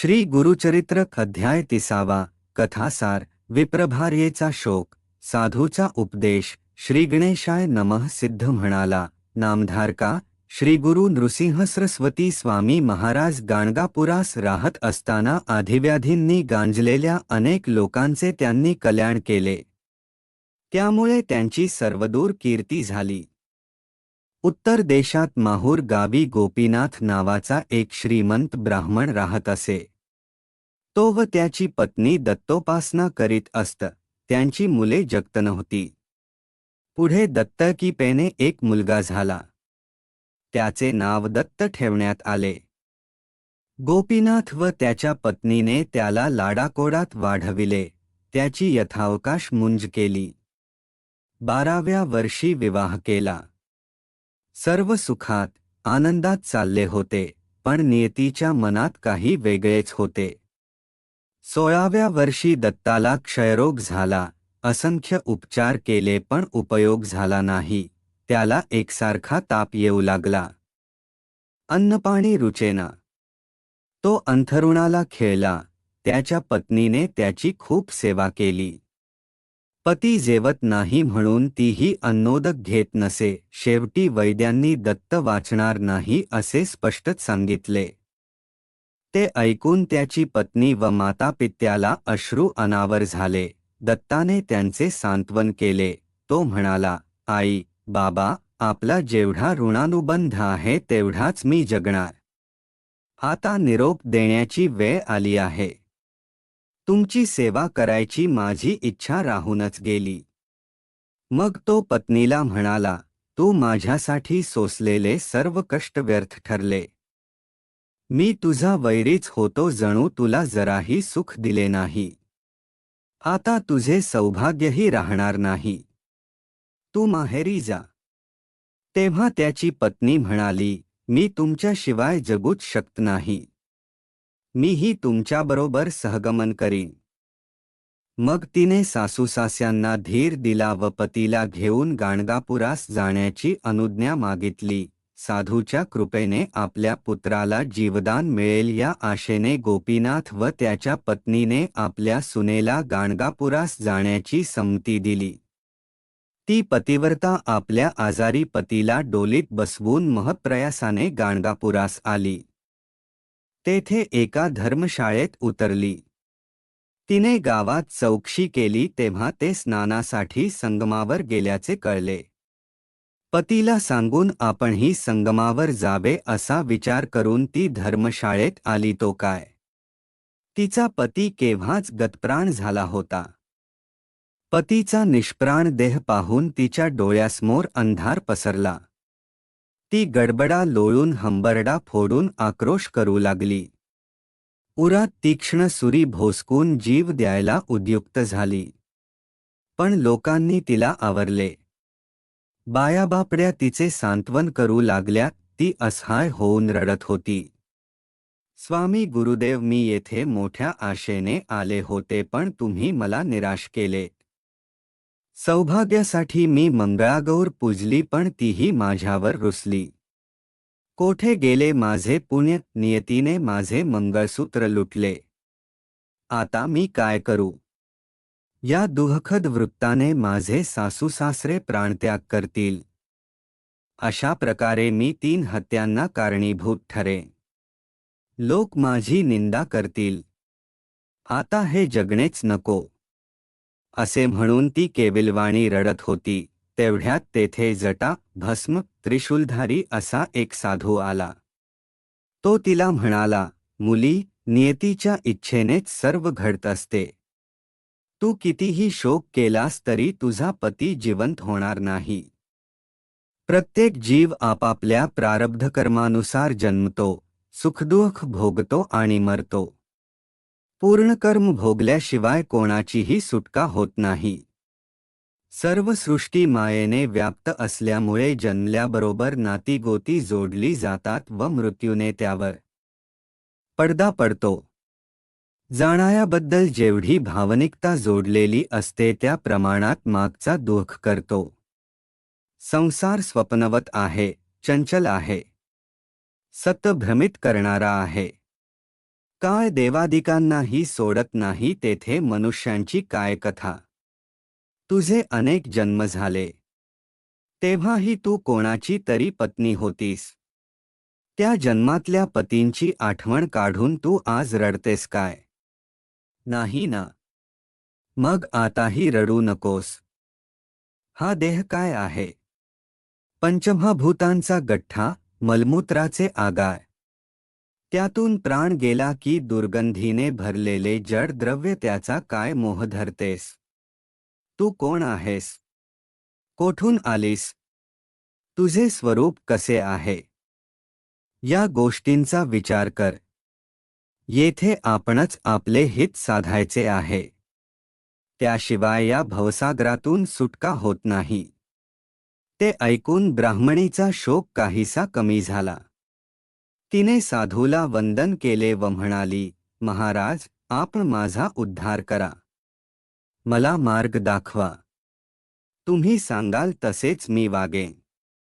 श्री गुरुचरित्र अध्याय तिसावा कथासार विप्रभार्येचा शोक साधूचा उपदेश श्री गणेशाय नमः सिद्ध म्हणाला नामधारका श्री गुरु नृसिंह सरस्वती स्वामी महाराज गाणगापुरास राहत असताना आधिव्याधींनी गांजलेल्या अनेक लोकांचे त्यांनी कल्याण केले. त्यामुळे त्यांची सर्वदूर कीर्ती झाली. उत्तर देशात माहूर गावी गोपीनाथ नावाचा एक श्रीमंत ब्राह्मण राहत असे. तो व त्याची पत्नी दत्तोपासना करीत असत. त्यांची मुले जगत नव्हती. पुढे दत्तकीपेने एक मुलगा झाला. त्याचे नाव दत्त ठेवण्यात आले. गोपीनाथ व त्याच्या पत्नीने त्याला लाडाकोडात वाढविले. त्याची यथावकाश मुंज केली. बाराव्या वर्षी विवाह केला. सर्व सुखात आनंदात चालले होते पण नियतीच्या मनात काही वेगळेच होते. सोळाव्या वर्षी दत्ताला क्षयरोग झाला असंख्य उपचार केले पण उपयोग झाला नाही त्याला एकसारखा ताप येऊ लागला. अन्नपाणी रुचेना. तो अंथरुणाला खेळला त्याच्या पत्नीने त्याची खूप सेवा केली. पती जेवत नाही म्हणून तीही अन्नोदक घेत नसे. शेवटी वैद्यांनी दत्त वाचणार नाही असे स्पष्टच सांगितले. ते ऐकून त्याची पत्नी व माता पित्याला अश्रू अनावर झाले. दत्ताने त्यांचे सांत्वन केले. तो म्हणाला आई बाबा आपला जेवढा ऋणानुबंध आहे तेवढाच मी जगणार. आता निरोप देण्याची वेळ आली आहे. तुमची सेवा करायची माझी इच्छा राहूनच गेली. मग तो पत्नीला म्हणाला तू माझ्यासाठी सोसलेले सर्व कष्ट व्यर्थ ठरले. मी तुझा वैरीच होतो जणू तुला जराही सुख दिले नाही. आता तुझे सौभाग्यही राहणार नाही. तू माहेरी जा. तेव्हा त्याची पत्नी म्हणाली मी तुमच्याशिवाय जगूच शकत नाही. मीही तुमच्याबरोबर सहगमन करीन. मग तिने सासूसास्यांना धीर दिला व पतीला घेऊन गाणगापुरास जाण्याची अनुज्ञा मागितली. साधूच्या कृपेने आपल्या पुत्राला जीवदान मिळेल या आशेने गोपीनाथ व त्याच्या पत्नीने आपल्या सुनेला गाणगापुरास जाण्याची संमती दिली. ती पतिव्रता आपल्या आजारी पतीला डोलीत बसवून महत्प्रयासाने गाणगापुरास आली. तेथे एका धर्मशाळेत उतरली. तिने गावात चौकशी केली तेव्हा ते स्नानासाठी संगमावर गेल्याचे कळले. पतीला सांगून आपणही संगमावर जावे असा विचार करून ती धर्मशाळेत आली तो काय? तिचा पती केव्हाच गतप्राण झाला होता? पतीचा निष्प्राण देह पाहून तिच्या डोळ्यासमोर अंधार पसरला. ती गडबडा लोळून हंबरडा फोडून आक्रोश करू लागली. उरा तीक्ष्ण सुरी भोसकून जीव द्यायला उद्युक्त झाली. पण लोकांनी तिला आवरले. बायाबापड्या तिचे सांत्वन करू लागल्या ती असहाय होऊन रडत होती. स्वामी गुरुदेव मी येथे मोठ्या आशेने आले होते पण तुम्ही मला निराश केले. सौभाग्यासाठी मी मंगळागौर पूजली पण तीही माझ्यावर रुसली. कोठे गेले माझे पुण्य नियतीने माझे मंगळसूत्र लुटले. आता मी काय करू? या दुःखद वृत्ताने माझे सासूसासरे प्राणत्याग करतील. अशा प्रकारे मी तीन हत्यांना कारणीभूत ठरे. लोक माझी निंदा करतील. आता हे जगणेच नको. असे म्हणून ती केविलवाणी रडत होती. तेवढ्यात तेथे जटा भस्म त्रिशूलधारी असा एक साधू आला. तो तिला म्हणाला मुली नियतीच्या इच्छेनेच सर्व घडत असते. तू कितीही शोक केलास तरी तुझा पती जिवंत होणार नाही. प्रत्येक जीव आपापल्या प्रारब्धकर्मानुसार जन्मतो सुखदुःख भोगतो आणि मरतो. पूर्ण कर्म भोगल्याशिवाय कोणाचीही सुटका होत नाही. सर्व सृष्टी मायेने व्याप्त असल्यामुळे जन्मल्याबरोबर नातीगोती जोडली जातात व मृत्यूने त्यावर पडदा पडतो. जाणायाबद्दल जेवढी भावनिकता जोडलेली असते त्या प्रमाणात मागचा दुःख करतो. संसार स्वप्नवत आहे चंचल आहे. सत भ्रमित करणारा आहे. काळ देवादिकांनाही सोडत नाही तेथे मनुष्यांची काय कथा तुझे अनेक जन्म झाले. तेव्हाही तू कोणाची तरी पत्नी होतीस. त्या जन्मातल्या पतींची आठवण काढून तू आज रडतेस काय? नाही ना. मग आताही रडू नकोस. हा देह काय आहे? पंचमहाभूतांचा गठ्ठा मलमूत्राचे आगाय त्यातून प्राण गेला की दुर्गंधीने भरलेले जड द्रव्य त्याचा काय मोह धरतेस? तू कोण आहेस? कोठून आलीस? तुझे स्वरूप कसे आहे? या गोष्टींचा विचार कर. येथे आपणच आपले हित साधायचे आहे. त्याशिवाय या भवसागरातून सुटका होत नाही. ते ऐकून ब्राह्मणीचा शोक काहीसा कमी झाला. तिने साधूला वंदन केले व म्हणाली महाराज आपण माझा उद्धार करा. मला मार्ग दाखवा. तुम्ही सांगाल तसेच मी वागेन.